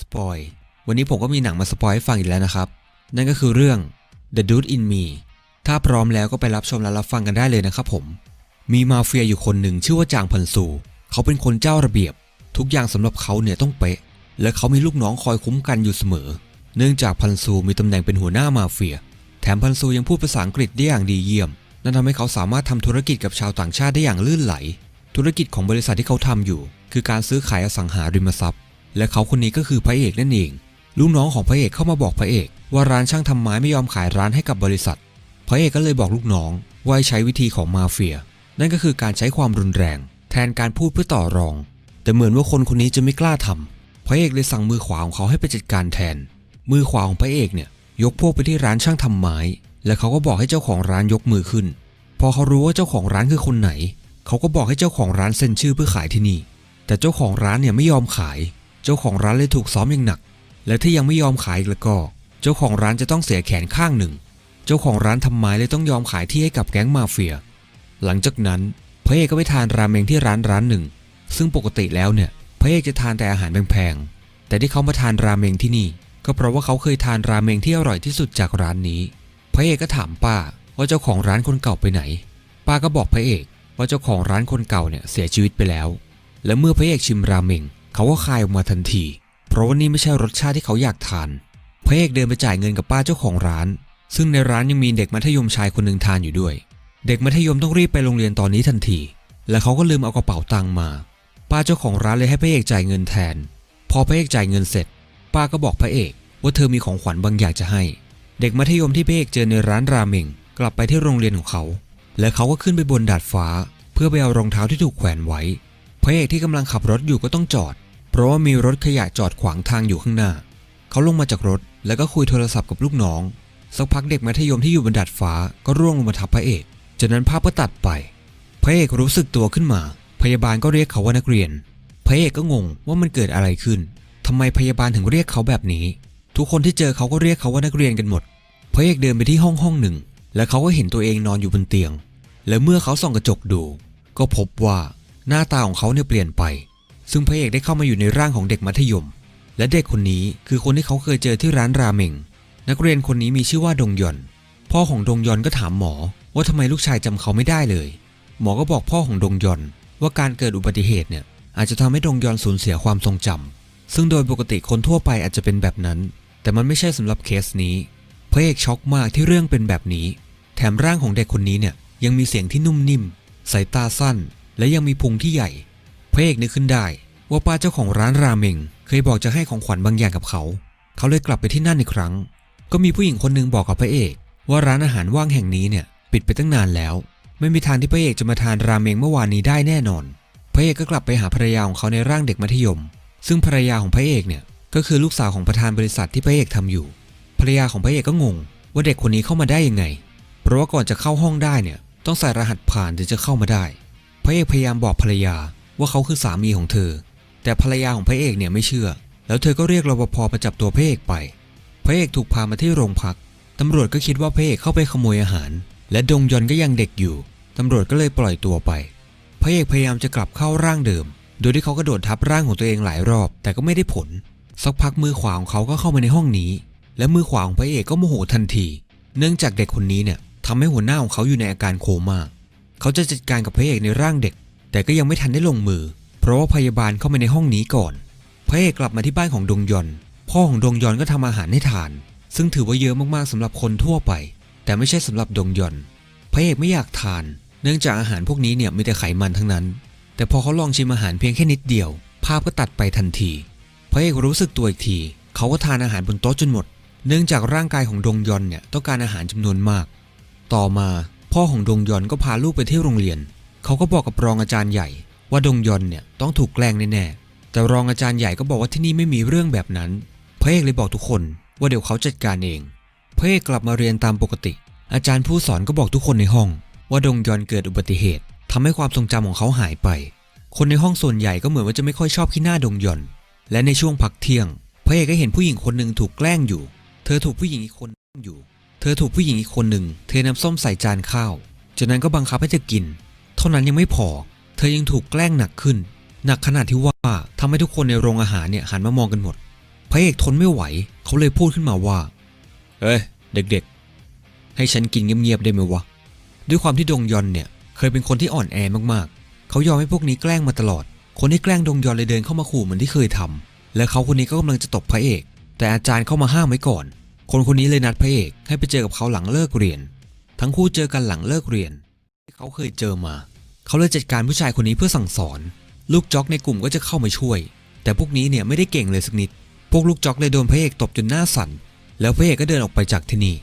สปอยวันนี้ผมก็มีหนังมาสปอยให้ฟังอีกแล้วนะครับ นั่นก็คือเรื่อง The Dude in Me ถ้าพร้อมแล้วก็ไปรับชมและรับฟังกันได้เลยนะครับผม มีมาเฟียอยู่คนหนึ่งชื่อว่าจางพันซูเขาเป็นคนเจ้าระเบียบ ทุกอย่างสำหรับเขาเนี่ยต้องเป๊ะ และเขามีลูกน้องคอยคุ้มกันอยู่เสมอ เนื่องจากพันซูมีตำแหน่งเป็นหัวหน้ามาเฟีย แถมพันซูยังพูดภาษาอังกฤษได้อย่างดีเยี่ยม นั่นทำให้เขาสามารถทำธุรกิจกับชาวต่างชาติได้อย่างลื่นไหล ธุรกิจของบริษัทที่เขาทำอยู่ คือการซื้อขายอสังหาริมทรัพย์ และเขาคนนี้ก็คือพระเอกนั่นเอง ลูกน้องของพระเอกเข้ามาบอกพระเอก ว่าร้านช่างทำไม้ไม่ยอมขายร้านให้กับบริษัท พระเอกก็เลยบอกลูกน้องว่าให้ใช้วิธีของมาเฟีย นั่นก็คือการใช้ความรุนแรง แทนการพูดเพื่อต่อรอง แต่เหมือนว่าคนคนนี้จะไม่กล้าทำพระเอกเลยสั่งมือขวาของเขาให้ไปจัดการแทน มือขวาของพระเอกเนี่ยยกพวกไปที่ร้านช่างทำไม้ และเขาก็บอกให้เจ้าของร้านยกมือขึ้น พอเขารู้ว่าเจ้าของร้านคือคนไหน เขาก็บอกให้เจ้าของร้านเซ็นชื่อเพื่อขายที่นี่ แต่เจ้าของร้านเนี่ยไม่ยอมขาย จ้าของร้านเลยถูกซ้อมอย่างหนัก และถ้ายังไม่ยอมขายอีกแล้วก็ เจ้าของร้านจะต้องเสียแขนข้างหนึ่ง เจ้าของร้านทำไม้เลยต้องยอมขายที่ให้กับแก๊งมาเฟีย หลังจากนั้นพระเอกก็ไปทานราเมงที่ร้านร้านหนึ่ง ซึ่งปกติแล้วเนี่ยพระเอกจะทานแต่อาหารแพงๆแต่ที่เขามาทานราเมงที่นี่ ก็เพราะว่าเขาเคยทานราเมงที่อร่อยที่สุดจากร้านนี้ พระเอกก็ถามป้าว่าเจ้าของร้านคนเก่าไปไหน ป้าก็บอกพระเอกว่าเจ้าของร้านคนเก่าเนี่ยเสียชีวิตไปแล้ว และเมื่อพระเอกชิมราเมง เขาก็คายออกมาทันที เพราะว่านี่ไม่ใช่รสชาติที่เขาอยากทานพระเอกเดินไปจ่ายเงินกับป้าเจ้าของร้าน ซึ่งในร้านยังมีเด็กมัธยมชายคนหนึ่งทานอยู่ด้วย เด็กมัธยมต้องรีบไปโรงเรียนตอนนี้ทันที และเขาก็ลืมเอากระเป๋าตังค์มา ป้าเจ้าของร้านเลยให้พระเอกจ่ายเงินแทน พอพระเอกจ่ายเงินเสร็จ ป้าก็บอกพระเอกว่าเธอมีของขวัญบางอย่างจะให้ เด็กมัธยมที่พระเอกเจอในร้านราเมงกลับไปที่โรงเรียนของเขา และเขาก็ขึ้นไปบนดาดฟ้า เพื่อไปเอารองเท้าที่ถูกแขวนไว้ พระเอกที่กำลังขับรถอยู่ก็ต้องจอด เพราะว่ามีรถขยะจอดขวางทางอยู่ข้างหน้า เขาลงมาจากรถแล้วก็คุยโทรศัพท์กับลูกน้อง สักพักเด็กมัธยมที่อยู่บนดาดฟ้าก็ร่วงลงมาทับพระเอก จากนั้นภาพก็ตัดไป พระเอกรู้สึกตัวขึ้นมา พยาบาลก็เรียกเขาว่านักเรียน พระเอกก็งงว่ามันเกิดอะไรขึ้นทำไมพยาบาลถึงเรียกเขาแบบนี้ ทุกคนที่เจอเขาก็เรียกเขาว่านักเรียนกันหมด พระเอกเดินไปที่ห้องห้องหนึ่ง และเขาก็เห็นตัวเองนอนอยู่บนเตียง และเมื่อเขาส่องกระจกดู ก็พบว่า หน้าตาของเขาเนี่ยเปลี่ยนไป ซึ่งพระเอกได้เข้ามาอยู่ในร่างของเด็กมัธยม และเด็กคนนี้คือคนที่เขาเคยเจอที่ร้านราเมง นักเรียนคนนี้มีชื่อว่าดงยอน พ่อของดงยอนก็ถามหมอ ว่าทำไมลูกชายจำเขาไม่ได้เลย หมอก็บอกพ่อของดงยอน ว่าการเกิดอุบัติเหตุเนี่ยอาจจะทำให้ดงยอนสูญเสียความทรงจำซึ่งโดยปกติคนทั่วไปอาจจะเป็นแบบนั้น แต่มันไม่ใช่สำหรับเคสนี้ พระเอกช็อกมากที่เรื่องเป็นแบบนี้ แถมร่างของเด็กคนนี้เนี่ยยังมีเสียงที่นุ่มนิ่ม สายตาสั้น และยังมีพุงที่ใหญ่พระเอกนึกขึ้นได้ ว่าป้าเจ้าของร้านราเมง เคยบอกจะให้ของขวัญบางอย่างกับเขา เขาเลยกลับไปที่นั่นอีกครั้ง ก็มีผู้หญิงคนหนึ่งบอกกับพระเอก ว่าร้านอาหารว่างแห่งนี้เนี่ยปิดไปตั้งนานแล้ว ไม่มีทางที่พระเอกจะมาทานราเมงเมื่อวานนี้ได้แน่นอน พระเอกก็กลับไปหาภรรยาของเขาในร่างเด็กมัธยม ซึ่งภรรยาของพระเอกเนี่ยก็คือลูกสาวของประธานบริษัทที่พระเอกทำอยู่ ภรรยาของพระเอกก็งง ว่าเด็กคนนี้เข้ามาได้ยังไง เพราะว่าก่อนจะเข้าห้องได้เนี่ยต้องใส่รหัสผ่านถึงจะเข้ามาได้ ระเอกพยายามบอกภรรยาว่าเขาคือสามีของเธอ แต่ภรรยาของพระเอกเนี่ยไม่เชื่อ แล้วเธอก็เรียกรปภมาจับตัวพระเอกไป พระเอกถูกพามาที่โรงพักตำรวจก็คิดว่าพระเอกเข้าไปขโมยอาหาร และดงยอนก็ยังเด็กอยู่ตำรวจก็เลยปล่อยตัวไป พระเอกพยายามจะกลับเข้าร่างเดิม โดยที่เขากระโดดทับร่างของตัวเองหลายรอบ แต่ก็ไม่ได้ผล สักพักมือขวาของเขาก็เข้ามาในห้องนี้ และมือขวาของพระเอกก็โมโหทันที เนื่องจากเด็กคนนี้เนี่ยทำให้หัวหน้าของเขาอยู่ในอาการโคม่า เขาจะจัดการกับพระเอกในร่างเด็ก แต่ก็ยังไม่ทันได้ลงมือ เพราะว่าพยาบาลเข้ามาในห้องนี้ก่อน พระเอกกลับมาที่บ้านของดงยอน พ่อของดงยอนก็ทำอาหารให้ทาน ซึ่งถือว่าเยอะมากๆสำหรับคนทั่วไป แต่ไม่ใช่สำหรับดงยอน พระเอกไม่อยากทาน เนื่องจากอาหารพวกนี้เนี่ยมีแต่ไขมันทั้งนั้น แต่พอเขาลองชิมอาหารเพียงแค่นิดเดียว ภาพก็ตัดไปทันที พระเอกรู้สึกตัวอีกที เขาก็ทานอาหารบนโต๊ะจนหมด เนื่องจากร่างกายของดงยอนเนี่ยต้องการอาหารจำนวนมาก ต่อมา พ่อของดงยอนก็พาลูกไปเที่ยวโรงเรียน เขาก็บอกกับรองอาจารย์ใหญ่ ว่าดงยอนเนี่ยต้องถูกแกล้งแน่ๆ แต่รองอาจารย์ใหญ่ก็บอกว่าที่นี่ไม่มีเรื่องแบบนั้น พระเอกเลยบอกทุกคนว่าเดี๋ยวเขาจัดการเอง พระเอกกลับมาเรียนตามปกติ อาจารย์ผู้สอนก็บอกทุกคนในห้อง ว่าดงยอนเกิดอุบัติเหตุทำให้ความทรงจำของเขาหายไป คนในห้องส่วนใหญ่ก็เหมือนว่าจะไม่ค่อยชอบขี้หน้าดงยอน และในช่วงพักเที่ยง พระเอกก็เห็นผู้หญิงคนหนึ่งถูกแกล้งอยู่ เธอถูกผู้หญิงอีกคนอยู่ เธอถูกผู้หญิงอีกคนหนึ่งเทน้ำส้มใส่จานข้าว จากนั้นก็บังคับให้เธอกิน เท่านั้นยังไม่พอ เธอยังถูกแกล้งหนักขึ้น หนักขนาดที่ว่าทำให้ทุกคนในโรงอาหารเนี่ยหันมามองกันหมด พระเอกทนไม่ไหว เขาเลยพูดขึ้นมาว่าเอ้ยเด็กๆ ให้ฉันกินเงียบๆได้ไหมวะ ด้วยความที่ดงยอนเนี่ยเคยเป็นคนที่อ่อนแอมากๆ เขายอมให้พวกนี้แกล้งมาตลอด คนที่แกล้งดงยอนเลยเดินเข้ามาขู่เหมือนที่เคยทำและเขาคนนี้ก็กำลังจะตบพระเอก แต่อาจารย์เข้ามาห้ามไว้ก่อน คนคนนี้เลยนัดพระเอกให้ไปเจอกับเขาหลังเลิกเรียน ทั้งคู่เจอกันหลังเลิกเรียน ที่เขาเคยเจอมา เขาเลยจัดการผู้ชายคนนี้เพื่อสั่งสอน ลูกจ็อกในกลุ่มก็จะเข้ามาช่วย แต่พวกนี้เนี่ยไม่ได้เก่งเลยสักนิด พวกลูกจ็อกเลยโดนพระเอกตบจนหน้าสั่น แล้วพระเอกก็เดินออกไปจากที่นี่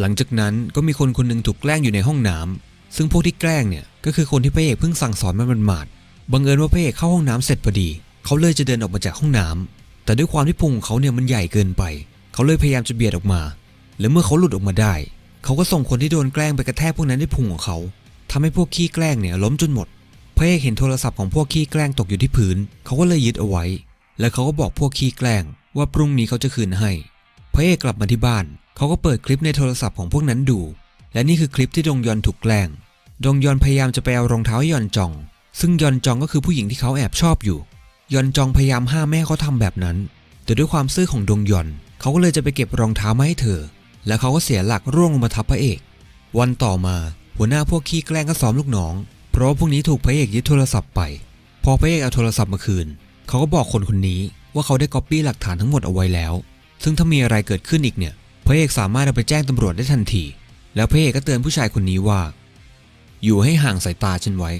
หลังจากนั้นก็มีคนคนหนึงถูกแกล้งอยู่ในห้องน้ำซึ่งพวกที่แกล้งเนี่ยก็คือคนที่พระเอกเพิ่งสั่งสอนมาหมาดบังเอิญว่าพระเอกเข้าห้องน้ำเสร็จพอดี เขาเลยจะเดินออกมาจากห้องน้ำแต่ด้วยความที่พุงของเขาเนี่ยมันใหญ่เกินไป เขาเลยพยายามจะเบียดออกมา และเมื่อเขาหลุดออกมาได้ เขาก็ส่งคนที่โดนแกล้งไปกระแทกพวกนั้นด้วยพุงของเขาทำให้พวกขี้แกล้งเนี่ยล้มจนหมดพระเอกเห็นโทรศัพท์ของพวกขี้แกล้งตกอยู่ที่พื้น เขาก็เลยยึดเอาไว้ แล้วเขาก็บอกพวกขี้แกล้ง ว่าพรุ่งนี้เขาจะคืนให้ พระเอกกลับมาที่บ้าน เขาก็เปิดคลิปในโทรศัพท์ของพวกนั้นดู และนี่คือคลิปที่ดงยอนถูกแกล้ง ดงยอนพยายามจะไปเอารองเท้าให้ยอนจอง ซึ่งยอนจองก็คือผู้หญิงที่เขาแอบชอบอยู่ ยอนจองพยายามห้ามแม่เขาทำแบบนั้น แต่ด้วยความซื่อของดงยอน เขาก็เลยจะไปเก็บรองเท้ามาให้เธอ แล้วเขาก็เสียหลักร่วงลงมาทับพระเอก วันต่อมาหัวหน้าพวกขี้แกล้งก็ซ้อมลูกน้อง เพราะาพวกนี้ถูกพระเอกยึดโทรศัพท์ไป พอพระเอกเอาโทรศัพท์มาคืน เขาก็บอกคนคนนี้ว่าเขาได้ก๊อปปี้หลักฐานทั้งหมดเอาไว้แล้ว ซึ่งถ้ามีอะไรเกิดขึ้นอีกเนี่ย พระเอกสามารถเอาไปแจ้งตำรวจได้ทันที แล้วพระเอกก็เตือนผู้ชายคนนี้ว่า อยู่ให้ห่างสายตาฉันไว้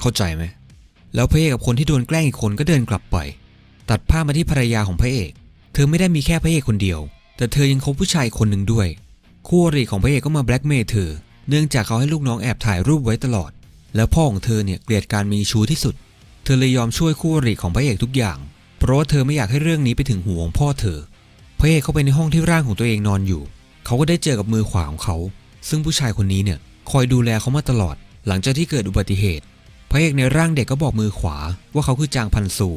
เข้าใจไหมแล้วพระเอกกับคนที่โดนแกล้งอีกคนก็เดินกลับไป ตัดภาพมาที่ภรรยาของพระเอก ธอไม่ได้มีแค่พระเอกคนเดียว แต่เธอยังคบผู้ชายคนหนึ่งด้วย คู่อริของพระเอกก็มาแบล็กเมย์เธอ เนื่องจากเขาให้ลูกน้องแอบถ่ายรูปไว้ตลอด แล้วพ่อของเธอเนี่ยเกลียดการมีชู้ที่สุด เธอเลยยอมช่วยคู่อริของพระเอกทุกอย่าง เพราะว่าเธอไม่อยากให้เรื่องนี้ไปถึงหูของพ่อเธอ พระเอกเข้าไปในห้องที่ร่างของตัวเองนอนอยู่ เขาก็ได้เจอกับมือขวาของเขา ซึ่งผู้ชายคนนี้เนี่ยคอยดูแลเขามาตลอด หลังจากที่เกิดอุบัติเหตุ พระเอกในร่างเด็กก็บอกมือขวาว่าเขาคือจางพันสู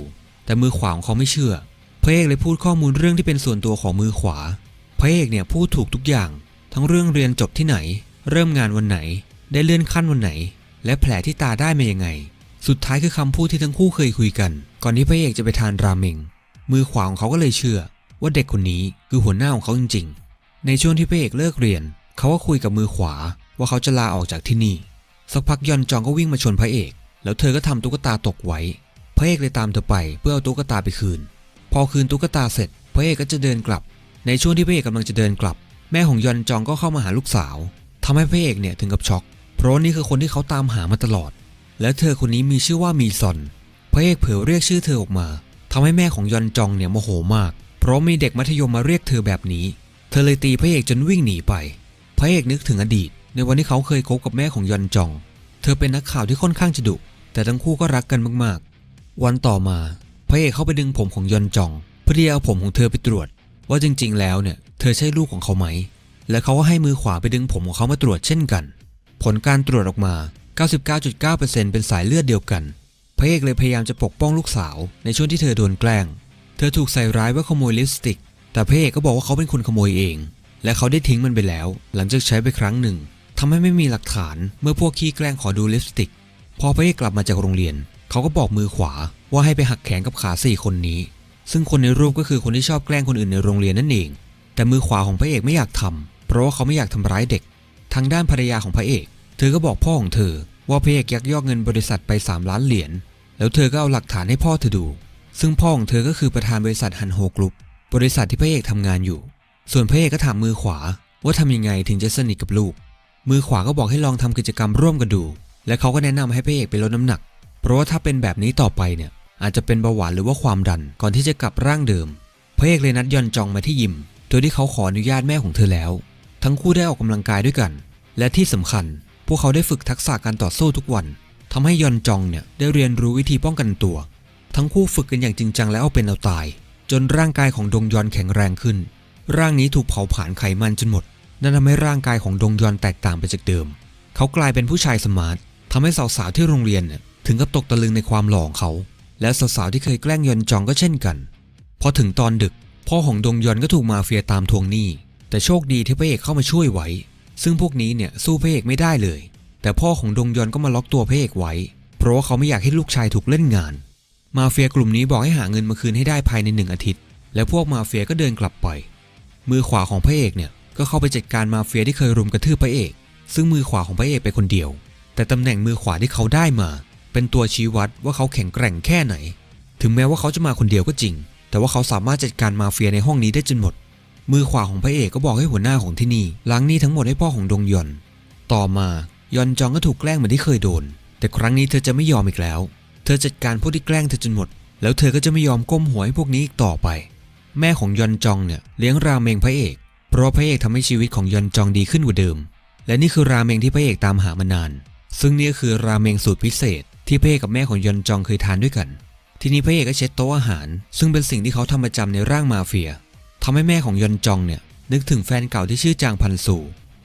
แต่มือขวาของเขาไม่เชื่อ พระเอกเลยพูดข้อมูลเรื่องที่เป็นส่วนตัวของมือขวา พระเอกเนี่ยพูดถูกทุกอย่าง ทั้งเรื่องเรียนจบที่ไหน เริ่มงานวันไหน ได้เลื่อนขั้นวันไหน และแผลที่ตาได้มายังไง สุดท้ายคือคำพูดที่ทั้งคู่เคยคุยกัน ก่อนที่พระเอกจะไปทานราเมง มือขวาของเขาก็เลยเชื่อ ว่าเด็กคนนี้คือหัวหน้าของเขาจริง ๆ ในช่วงที่พระเอกเลิกเรียน เขาก็คุยกับมือขวา ว่าเขาจะลาออกจากที่นี่ สักพักยอนจองก็วิ่งมาชนพระเอก แล้วเธอก็ทำตุ๊กตาตกไว้ พระเอกเลยตามเธอไปเพื่อเอาตุ๊กตาไปคืน พอคืนตุ๊กตาเสร็จพระเอกก็จะเดินกลับ ในช่วงที่พระเอกกำลังจะเดินกลับ แม่ของยอนจองก็เข้ามาหาลูกสาวทำให้พระเอกเนี่ยถึงกับช็อก เพราะนี่คือคนที่เขาตามหามาตลอด และเธอคนนี้มีชื่อว่ามีซอน พระเอกเผลอเรียกชื่อเธอออกมาทำให้แม่ของยอนจองเนี่ยโมโหมาก เพราะมีเด็กมัธยมมาเรียกเธอแบบนี้ เธอเลยตีพระเอกจนวิ่งหนีไป พระเอกนึกถึงอดีต ในวันที่เขาเคยคบกับแม่ของยอนจอง เธอเป็นนักข่าวที่ค่อนข้างจะดุ แต่ทั้งคู่ก็รักกันมากๆ วันต่อมา พระเอกเข้าไปดึงผมของยอนจองเพื่อที่จะเอาผมของเธอไปตรวจ ว่าจริง ๆ แล้วเนี่ยเธอใช่ลูกของเขาไหม และเขาก็ให้มือขวาไปดึงผมของเขามาตรวจเช่นกัน ผลการตรวจออกมา 99.9%เป็นสายเลือดเดียวกัน พระเอกเลยพยายามจะปกป้องลูกสาว ในช่วงที่เธอโดนแกล้ง เธอถูกใส่ร้ายว่าขโมยลิปสติก แต่พระเอกก็บอกว่าเขาเป็นคนขโมยเอง และเขาได้ทิ้งมันไปแล้ว หลังจากใช้ไปครั้งหนึ่งทำให้ไม่มีหลักฐานเมื่อพวกขี้แกล้งขอดูลิปสติก พอพระเอกกลับมาจากโรงเรียน เขาก็บอกมือขวา ว่าให้ไปหักแขนกับขาสี่คนนี้ ซึ่งคนในรูปก็คือคนที่ชอบแกล้งคนอื่นในโรงเรียนนั่นเอง แต่มือขวาของพระเอกไม่อยากทำเพราะว่าเขาไม่อยากทำร้ายเด็ก ทางด้านภรรยาของพระเอก เธอก็บอกพ่อของเธอ ว่าพระเอกยักยอกเงินบริษัทไป 3 ล้านเหรียญ แล้วเธอก็เอาหลักฐานให้พ่อเธอดู ซึ่งพ่อของเธอก็คือประธานบริษัทฮันโฮกรุ๊ป บริษัทที่พระเอกทำงานอยู่ ส่วนพระเอกก็ถามมือขวา ว่าทำยังไงถึงจะสนิทกับลูก มือขวาก็บอกให้ลองทำกิจกรรมร่วมกันดู และเขาก็แนะนำให้พระเอกไปลดน้ำหนัก เพราะว่าถ้าเป็นแบบนี้ต่อไปเนี่ย อาจจะเป็นเบาหวานหรือว่าความดันก่อนที่จะกลับร่างเดิมพระเอกเลยนัดยอนจองมาที่ยิม โดยที่เขาขออนุญาตแม่ของเธอแล้ว ทั้งคู่ได้ออกกำลังกายด้วยกัน และที่สำคัญ พวกเขาได้ฝึกทักษะการต่อสู้ทุกวันทำให้ยอนจองเนี่ยได้เรียนรู้วิธีป้องกันตัว ทั้งคู่ฝึกกันอย่างจริงจังและเอาเป็นเอาตาย จนร่างกายของดงยอนแข็งแรงขึ้น ร่างนี้ถูกเผาผลาญไขมันจนหมด นั่นทำให้ร่างกายของดงยอนแตกต่างไปจากเดิม เขากลายเป็นผู้ชายสมาร์ททำให้สาวๆที่โรงเรียนเนี่ยถึงกับตกตะลึงในความหล่อของเขา และสาวๆที่เคยแกล้งยอนจองก็เช่นกัน พอถึงตอนดึก พ่อของดงยอนก็ถูกมาเฟียตามทวงหนี้ แต่โชคดีที่พระเอกเข้ามาช่วยไว้ ซึ่งพวกนี้เนี่ยสู้พระเอกไม่ได้เลย แต่พ่อของดงยอนก็มาล็อกตัวพระเอกไว้ เพราะว่าเขาไม่อยากให้ลูกชายถูกเล่นงาน มาเฟียกลุ่มนี้บอกให้หาเงินมาคืนให้ได้ภายในหนึ่งอาทิตย์ แล้วพวกมาเฟียก็เดินกลับไป มือขวาของพระเอกเนี่ยก็เข้าไปจัดการมาเฟียที่เคยรุมกระทืบพระเอก ซึ่งมือขวาของพระเอกไปคนเดียว แต่ตำแหน่งมือขวาที่เขาได้มา เป็นตัวชี้วัดว่าเขาแข็งแกร่งแค่ไหน ถึงแม้ว่าเขาจะมาคนเดียวก็จริง แต่ว่าเขาสามารถจัดการมาเฟียในห้องนี้ได้จนหมด มือขวาของพระเอกก็บอกให้หัวหน้าของที่นี่ล้างหนี้ทั้งหมดให้พ่อของดงยอน ต่อมายอนจองก็ถูกแกล้งเหมือนที่เคยโดน แต่ครั้งนี้เธอจะไม่ยอมอีกแล้ว เธอจัดการพวกที่แกล้งเธอจนหมด แล้วเธอก็จะไม่ยอมก้มหัวให้พวกนี้อีกต่อไป แม่ของยอนจองเนี่ยเลี้ยงราเมงพระเอก เพราะพระเอกทำให้ชีวิตของยอนจองดีขึ้นกว่าเดิม และนี่คือราเมงที่พระเอกตามหามานาน ซึ่งนี่คือราเมงสูตรพิเศษ ที่พระเอกกับแม่ของยอนจองเคยทานด้วยกัน ทีนี้พระเอกก็เช็ดโต๊ะอาหาร ซึ่งเป็นสิ่งที่เขาทำประจำในร่างมาเฟียทำให้แม่ของยอนจองเนี่ยนึกถึงแฟนเก่าที่ชื่อจางพันซู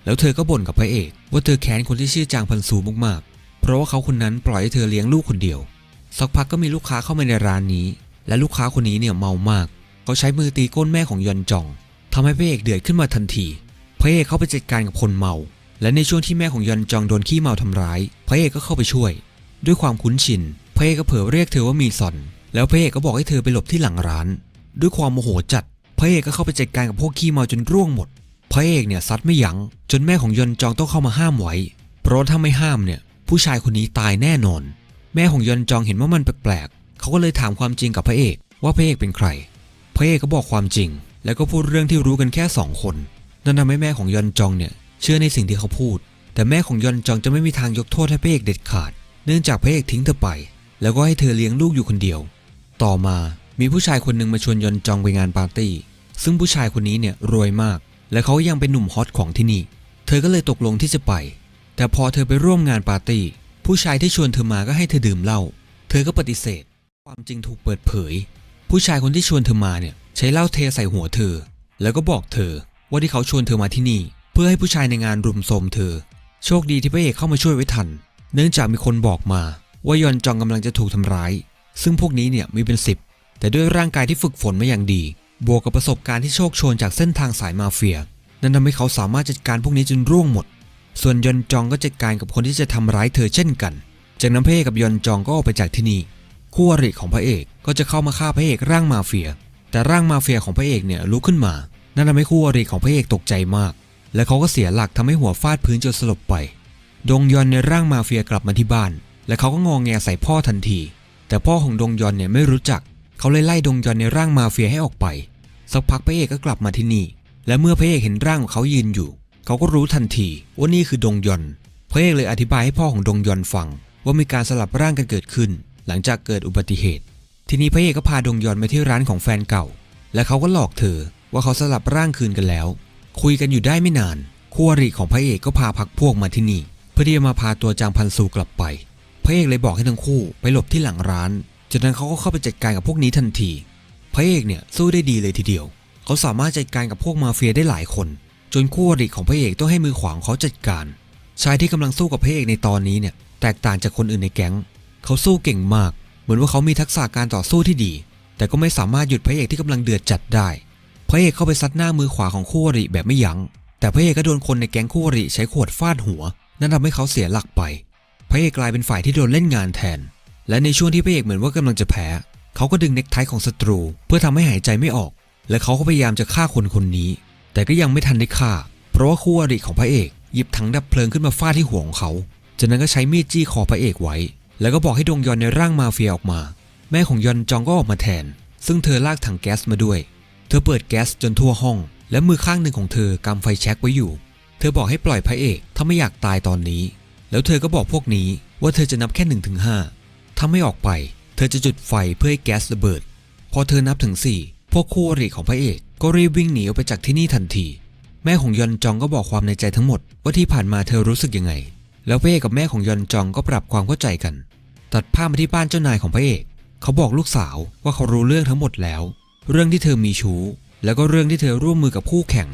แล้วเธอก็บ่นกับพระเอก ว่าเธอแค้นคนที่ชื่อจางพันซูมากๆ เพราะว่าเขาคนนั้นปล่อยให้เธอเลี้ยงลูกคนเดียว สักพักก็มีลูกค้าเข้ามาในร้านนี้ และลูกค้าคนนี้เนี่ยเมามาก เขาใช้มือตีก้นแม่ของยอนจองทำให้พระเอกเดือดขึ้นมาทันที พระเอกเข้าไปจัดการกับคนเมา และในช่วงที่แม่ของยอนจองโดนขี้เมาทำร้าย พระเอกก็เข้าไปช่วย ด้วยความคุ้นชิน พระเอกก็เผลอเรียกเธอว่ามีซอน แล้วพระเอกก็บอกให้เธอไปหลบที่หลังร้าน ด้วยความโมโหจัด พระเอกก็เข้าไปจัดการกับพวกขี้เมาจนร่วงหมด พระเอกเนี่ยซัดไม่ยัง้งจนแม่ของยอนจองต้องเข้ามาห้ามไว้ เพราะถ้าไม่ห้ามเนี่ยผู้ชายคนนี้ตายแน่นอน แม่ของยอนจองเห็นว่ามันแปลกๆเขาก็เลยถามความจริงกับพระเอกว่าพระเอกเป็นใคร พระเอกก็บอกความจริง แล้วก็พูดเรื่องที่รู้กันแค่สองคนนั่นทำให้แม่ของยอนจองเนี่ยเชื่อในสิ่งที่เขาพูด แต่แม่ของยอนจองจะไม่มีทางยกโทษให้พระเอกเด็ดขาด เนื่องจากพระเอกทิ้งเธอไป แล้วก็ให้เธอเลี้ยงลูกอยู่คนเดียว ต่อมามีผู้ชายคนหนึ่งมาชวนยอนจองไปงานปาร์ตี้ ซึ่งผู้ชายคนนี้เนี่ยรวยมาก และเขายังเป็นหนุ่มฮอตของที่นี่ เธอก็เลยตกลงที่จะไป แต่พอเธอไปร่วมงานปาร์ตี้ ผู้ชายที่ชวนเธอมาก็ให้เธอดื่มเหล้า เธอก็ปฏิเสธ ความจริงถูกเปิดเผย ผู้ชายคนที่ชวนเธอมาเนี่ยใช้เหล้าเทใส่หัวเธอ แล้วก็บอกเธอว่าที่เขาชวนเธอมาที่นี่ เพื่อให้ผู้ชายในงานรุมโทรมเธอ โชคดีที่พระเอกเข้ามาช่วยไว้ทัน เนื่องจากมีคนบอกมา ว่ายอนจองกำลังจะถูกทำร้าย ซึ่งพวกนี้เนี่ยมีเป็นสิบแต่ด้วยร่างกายที่ฝึกฝนมาอย่างดี บวกกับประสบการณ์ที่โชคชนจากเส้นทางสายมาเฟีย นั่นทำให้เขาสามารถจัดการพวกนี้จนร่วงหมด ส่วนยอนจองก็จัดการกับคนที่จะทำร้ายเธอเช่นกัน จากนั้นพระเอกกับยอนจองก็ออกไปจากที่นี่คู่อริของพระเอกก็จะเข้ามาฆ่าพระเอกร่างมาเฟีย แต่ร่างมาเฟียของพระเอกเนี่ยลุกขึ้นมา นั่นทำให้คู่อริของพระเอกตกใจมาก และเขาก็เสียหลักทำให้หัวฟาดพื้นจนสลบไป ดงยอนในร่างมาเฟียกลับมาที่บ้าน และเขาก็งองแงใส่พ่อทันที แต่พ่อของดงยอนเนี่ยไม่รู้จัก เขาเลยไล่ดงยอนในร่างมาเฟียให้ออกไป สักพักพระเอกก็กลับมาที่นี่ และเมื่อพระเอกเห็นร่างของเขายืนอยู่ เขาก็รู้ทันทีว่านี่คือดงยอน พระเอกเลยอธิบายให้พ่อของดงยอนฟัง ว่ามีการสลับร่างกันเกิดขึ้น หลังจากเกิดอุบัติเหตุ ทีนี้พระเอกก็พาดงยอนไปที่ร้านของแฟนเก่า และเขาก็หลอกเธอว่าเขาสลับร่างคืนกันแล้ว คุยกันอยู่ได้ไม่นานคู่อริของพระเอกก็พาพักพวกมาที่นี่ พื่อที่จะมาพาตัวจางพันซูกลับไป พระเอกเลยบอกให้ทั้งคู่ไปหลบที่หลังร้าน จากนั้นเขาก็เข้าไปจัดการกับพวกนี้ทันที พระเอกเนี่ยสู้ได้ดีเลยทีเดียว เขาสามารถจัดการกับพวกมาเฟียได้หลายคน จนคู่อริของพระเอกต้องให้มือขวางเขาจัดการ ชายที่กำลังสู้กับพระเอกในตอนนี้เนี่ยแตกต่างจากคนอื่นในแก๊ง เขาสู้เก่งมาก เหมือนว่าเขามีทักษะการต่อสู้ที่ดี แต่ก็ไม่สามารถหยุดพระเอกที่กำลังเดือดจัดได้ พระเอกเข้าไปซัดหน้ามือขวาของคู่อริแบบไม่ยัง้ง แต่พระเอกก็โดนคนในแก๊งคู่อริใช้ขวดฟาดหัว นั่นทำให้เขาเสียหลักไป พระเอกกลายเป็นฝ่ายที่โดนเล่นงานแทน และในช่วงที่พระเอกเหมือนว่ากำลังจะแพ้ เขาก็ดึงเน็กไทของศัตรู เพื่อทำให้หายใจไม่ออก และเขาก็พยายามจะฆ่าคนคนนี้ แต่ก็ยังไม่ทันได้ฆ่า เพราะว่าคู่อริของพระเอกหยิบถังดับเพลิงขึ้นมาฟาดที่หัวของเขา จากนั้นก็ใช้มีดจี้คอพระเอกไว้ แล้วก็บอกให้ดวงยอนในร่างมาเฟียออกมา แม่ของยอนจองก็ออกมาแทน ซึ่งเธอลากถังแก๊สมาด้วย เธอเปิดแก๊สจนทั่วห้อง และมือข้างหนึ่งของเธอกำไฟแช็กไว้อยู่ เธอบอกให้ปล่อยพระเอกถ้าไม่อยากตายตอนนี้ แล้วเธอก็บอกพวกนี้ว่าเธอจะนับแค่1นถึงหถ้าไม่ออกไป เธอจะจุดไฟเพื่อให้แก๊สระเบิด พอเธอนับถึง 4 พวกคู่อริของพระเอกก็รีบวิ่งหนีออกไปจากที่นี่ทันที แม่ของยอนจองก็บอกความในใจทั้งหมด ว่าที่ผ่านมาเธอรู้สึกยังไง แล้วพระเอกกับแม่ของยอนจองก็ปรับความเข้าใจกัน ตัดภาพมาที่บ้านเจ้านายของพระเอก เขาบอกลูกสาวว่าเขารู้เรื่องทั้งหมดแล้ว เรื่องที่เธอมีชู้ แล้วก็เรื่องที่เธอร่วมมือกับคู่แข่ง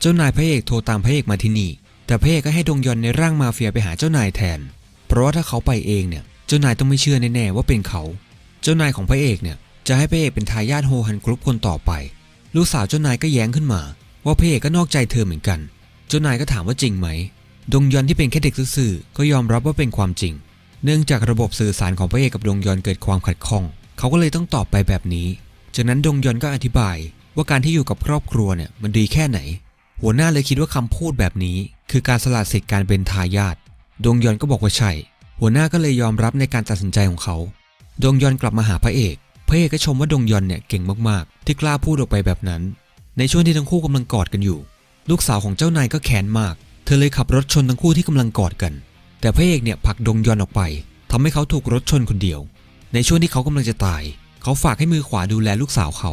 เจ้านายพระเอกโทรตามพระเอกมาที่นี่ แต่พระเอกก็ให้ดงยอนในร่างมาเฟียไปหาเจ้านายแทน เพราะว่าถ้าเขาไปเองเนี่ย เจ้านายต้องไม่เชื่อแน่ๆว่าเป็นเขา เจ้านายของพระเอกเนี่ยจะให้พระเอกเป็นทายาทโฮฮันกรุ๊ปคนต่อไป ลูกสาวเจ้านายก็แย้งขึ้นมา ว่าพระเอกก็นอกใจเธอเหมือนกัน เจ้านายก็ถามว่าจริงไหม ดงยอนที่เป็นแค่เด็กซื่อก็ยอมรับว่าเป็นความจริง เนื่องจากระบบสื่อสารของพระเอกกับดงยอนเกิดความขัดข้อง เขาก็เลยต้องตอบไปแบบนี้ จากนั้นดงยอนก็อธิบายว่าการที่อยู่กับครอบครัวเนี่ยมันดีแค่ไหน หัวหน้าเลยคิดว่าคำพูดแบบนี้ คือการสละสิทธิ์การเป็นทายาทดงยอนก็บอกว่าใช่ หัวหน้าก็เลยยอมรับในการตัดสินใจของเขา ดงยอนกลับมาหาพระเอก พระเอกก็ชมว่าดงยอนเนี่ยเก่งมากๆ ที่กล้าพูดออกไปแบบนั้น ในช่วงที่ทั้งคู่กำลังกอดกันอยู่ ลูกสาวของเจ้านายก็แค้นมาก เธอเลยขับรถชนทั้งคู่ที่กำลังกอดกัน แต่พระเอกเนี่ยผลักดงยอนออกไปทำให้เขาถูกรถชนคนเดียว ในช่วงที่เขากำลังจะตาย เขาฝากให้มือขวาดูแลลูกสาวเขา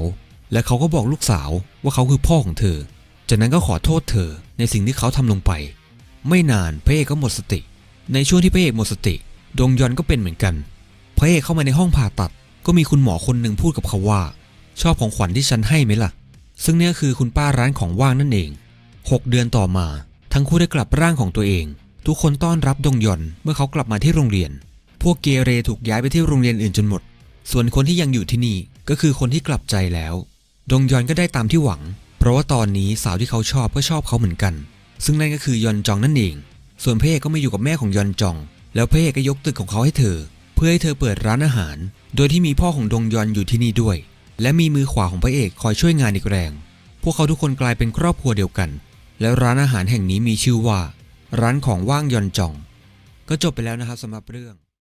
และเขาก็บอกลูกสาวว่าเขาคือพ่อของเธอ จากนั้นก็ขอโทษเธอในสิ่งที่เขาทำลงไป ไม่นานพระเอกก็หมดสติ ในช่วงที่พระเอกหมดสติ ดงยอนก็เป็นเหมือนกัน พระเอกเข้ามาในห้องผ่าตัด ก็มีคุณหมอคนหนึ่งพูดกับเขาว่า ชอบของขวัญที่ฉันให้ไหมล่ะ ซึ่งเนี่ยคือคุณป้าร้านของว่างนั่นเอง 6 เดือนต่อมา ทั้งคู่ได้กลับร่างของตัวเอง ทุกคนต้อนรับดงยอนเมื่อเขากลับมาที่โรงเรียน พวกเกเรถูกย้ายไปที่โรงเรียนอื่นจนหมด ส่วนคนที่ยังอยู่ที่นี่ก็คือคนที่กลับใจแล้ว ดงยอนก็ได้ตามที่หวัง เพราะว่าตอนนี้สาวที่เขาชอบก็ชอบเขาเหมือนกัน ซึ่งนั่นก็คือยอนจองนั่นเอง ส่วนพระเอกก็มาอยู่กับแม่ของยอนจอง แล้วพระเอกก็ยกตึกของเขาให้เธอ เพื่อให้เธอเปิดร้านอาหาร โดยที่มีพ่อของดงยอนอยู่ที่นี่ด้วย และมีมือขวาของพระเอกคอยช่วยงานอีกแรง พวกเขาทุกคนกลายเป็นครอบครัวเดียวกัน แล้วร้านอาหารแห่งนี้มีชื่อว่า ร้านของว่างยอนจอง ก็จบไปแล้วนะครับสำหรับเรื่อง